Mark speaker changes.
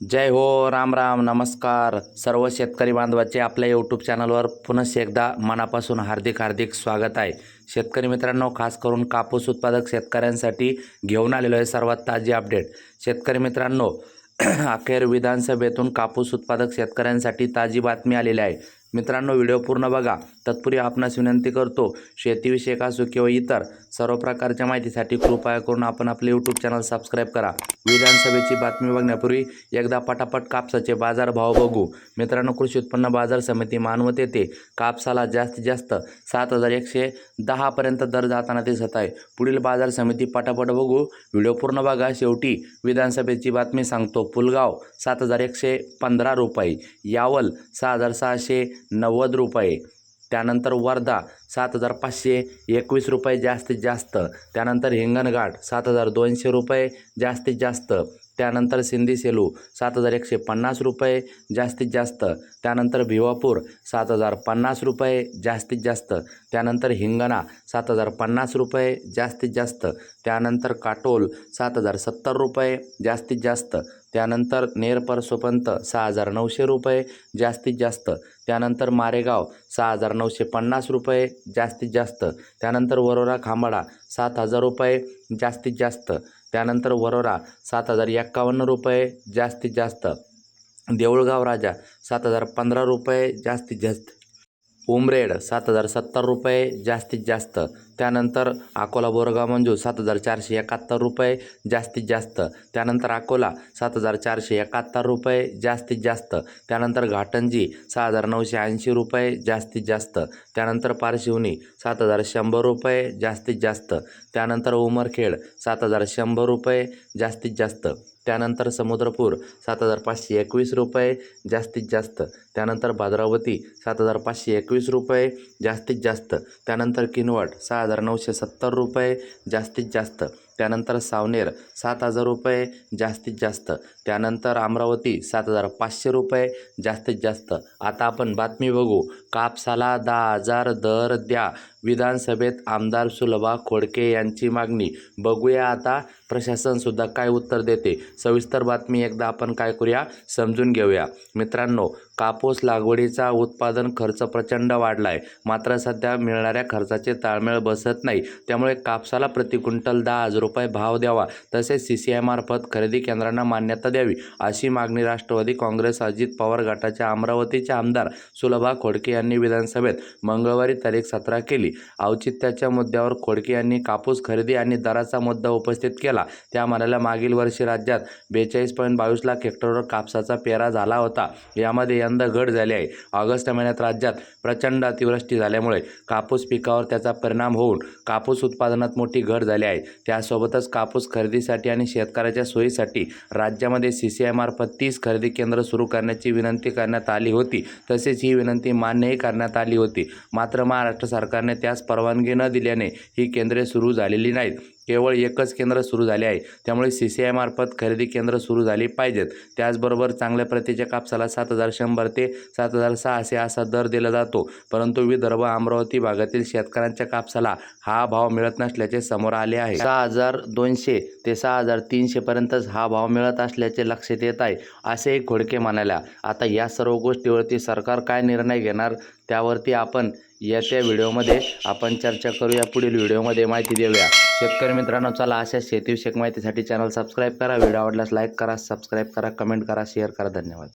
Speaker 1: जय हो राम राम नमस्कार. सर्व शेतकरी बांधवाचे आपल्या यूट्यूब चॅनलवर पुनश्च एकदा मनापासून हार्दिक हार्दिक स्वागत आहे. शेतकरी मित्रांनो खास करून कापूस उत्पादक शेतकऱ्यांसाठी घेऊन आलेलो आहे सर्वात ताजी अपडेट शेतकरी मित्रांनो अखेर विधानसभेतून कापूस उत्पादक शेतकऱ्यांसाठी ताजी बातमी आलेली आहे. मित्रांनो व्हिडिओ पूर्ण बघा. तत्पूर्वी आपणास विनंती करतो शेतीविषयक असो किंवा इतर सर्व प्रकारच्या माहितीसाठी कृपया करून आपण आपले यूट्यूब चॅनल सबस्क्राईब करा. विधानसभेची बातमी बघण्यापूर्वी एकदा पटापट कापसाचे बाजारभाव बघू. मित्रांनो कृषी उत्पन्न बाजार समिती मानवत येथे कापसाला जास्तीत जास्त सात हजार एकशे दहापर्यंत दर जाताना दिसत आहे. पुढील बाजार समिती पटापट बघू. व्हिडिओ पूर्ण बघा. शेवटी विधानसभेची बातमी सांगतो. पुलगाव सात हजार एकशे पंधरा रुपये यावल सहा हजार सहाशे नव्वद रुपये. त्यानंतर वर्धा सात हजार पाचशे एकवीस रुपये जास्तीत जास्त. त्यानंतर हिंगणघाट सात हजार दोनशे रुपये जास्तीत जास्त. त्यानंतर सिंधी सेलू सात हजार एकशे पन्नास रुपये जास्तीत जास्त. त्यानंतर भिवापूर सात हजार पन्नास रुपये जास्तीत जास्त. त्यानंतर हिंगणा सात हजार पन्नास रुपये जास्तीत जास्त. त्यानंतर काटोल सात हजार सत्तर रुपये जास्तीत जास्त. त्यानंतर नेरपर सोपंत सहा हजार नऊशे रुपये जास्तीत जास्त. त्यानंतर मारेगाव सहा हजार नऊशे पन्नास रुपये जास्तीत जास्त. त्यानंतर वरोरा खांबाडा सात हजार रुपये जास्तीत जास्त. त्यानंतर वरोरा सात हजार एक्कावन्न रुपये जास्तीत जास्त. देऊळगाव राजा सात हजार पंधरा रुपये जास्तीत जास्त. उमरेड सात हजार सत्तर रुपये जास्तीत जास्त. त्यानंतर अकोला बोरगाव मंजू सात हजार चारशे एकाहत्तर रुपये जास्तीत जास्त. त्यानंतर अकोला सात हजार चारशे एकाहत्तर रुपये जास्तीत जास्त. त्यानंतर घाटंजी सहा हजार नऊशे ऐंशी रुपये जास्तीत जास्त. त्यानंतर पारशिवनी सात हजार शंभर रुपये जास्तीत जास्त. त्यानंतर उमरखेड सात हजार शंभर रुपये जास्तीत जास्त. त्यानंतर समुद्रपूर सात हजार पाचशे एकवीस रुपये जास्तीत जास्त. त्यानंतर भाद्रावती सात हजार पाचशे एकवीस रुपये जास्तीत जास्त. त्यानंतर किनवट सहा हजार नऊशे सत्तर रुपये जास्तीत जास्त. त्यानंतर सावनेर सात हजार रुपये जास्तीत जास्त. त्यानंतर अमरावती सात हजार पाचशे रुपये जास्तीत जास्त. आता आपण बातमी बघू. कापसाला दहा हजार दर द्या. विधानसभेत आमदार सुलभा खोडके यांची मागणी. बघूया आता प्रशासनसुद्धा काय उत्तर देते. सविस्तर बातमी एकदा आपण काय करूया समजून घेऊया. मित्रांनो कापूस लागवडीचा उत्पादन खर्च प्रचंड वाढला आहे मात्र सध्या मिळणाऱ्या खर्चाचे ताळमेळ बसत नाही. त्यामुळे कापसाला प्रति क्विंटल दहा हजार रुपये भाव द्यावा तसेच सी सी आय मार्फत खरेदी केंद्रांना मान्यता द्यावी अशी मागणी राष्ट्रवादी काँग्रेस अजित पवार गटाच्या अमरावतीचे आमदार सुलभा खोडके यांनी विधानसभेत मंगळवारी तारीख सतरा केली. औचित्याच्या मुद्द्यावर खोडके यांनी कापूस खरेदी आणि दराचा मुद्दा उपस्थित केला. त्या म्हणाल्या मागील वर्षी राज्यात बेचाळीस पॉईंट बावीस लाख हेक्टरवर कापसाचा पेरा झाला होता. यामध्ये यंदा घट झाली आहे. ऑगस्ट महिन्यात राज्यात प्रचंड अतिवृष्टी झाल्यामुळे कापूस पिकावर त्याचा परिणाम होऊन कापूस उत्पादनात मोठी घट झाली आहे. त्यासोबतच कापूस खरेदीसाठी आणि शेतकऱ्याच्या सोयीसाठी राज्यामध्ये सी सी आय मार्फत तीस खरेदी केंद्र सुरू करण्याची विनंती करण्यात आली होती. तसेच ही विनंती मान्यही करण्यात आली होती. मात्र महाराष्ट्र सरकारने त्यास परवानगी न दिल्याने ही केंद्रे सुरू झालेली नाहीत. केवळ एकच केंद्र सुरू झाले आहे. त्यामुळे सी सी आय मार्फत खरेदी केंद्र सुरू झाली पाहिजेत. त्याचबरोबर चांगल्या प्रतीच्या कापसाला सात हजार शंभर ते सात हजार सहाशे असा दर दिला जातो. परंतु विदर्भ अमरावती भागातील शेतकऱ्यांच्या कापसाला हा भाव मिळत नसल्याचे समोर आले आहे. सहा हजार दोनशे ते सहा हजार तीनशेपर्यंतच हा भाव मिळत असल्याचे लक्षात येत आहे असेही खोडके म्हणाल्या. आता या सर्व गोष्टीवरती सरकार काय निर्णय घेणार त्यावरती आपण येत्या व्हिडिओमध्ये आपण चर्चा करूया. पुढील व्हिडिओमध्ये माहिती देऊया. शेतकरी मित्रांनो चला अशा शेतीविषयक माहितीसाठी चॅनल सबस्क्राईब करा. व्हिडिओ आवडल्यास लाईक करा सबस्क्राईब करा कमेंट करा शेअर करा. धन्यवाद.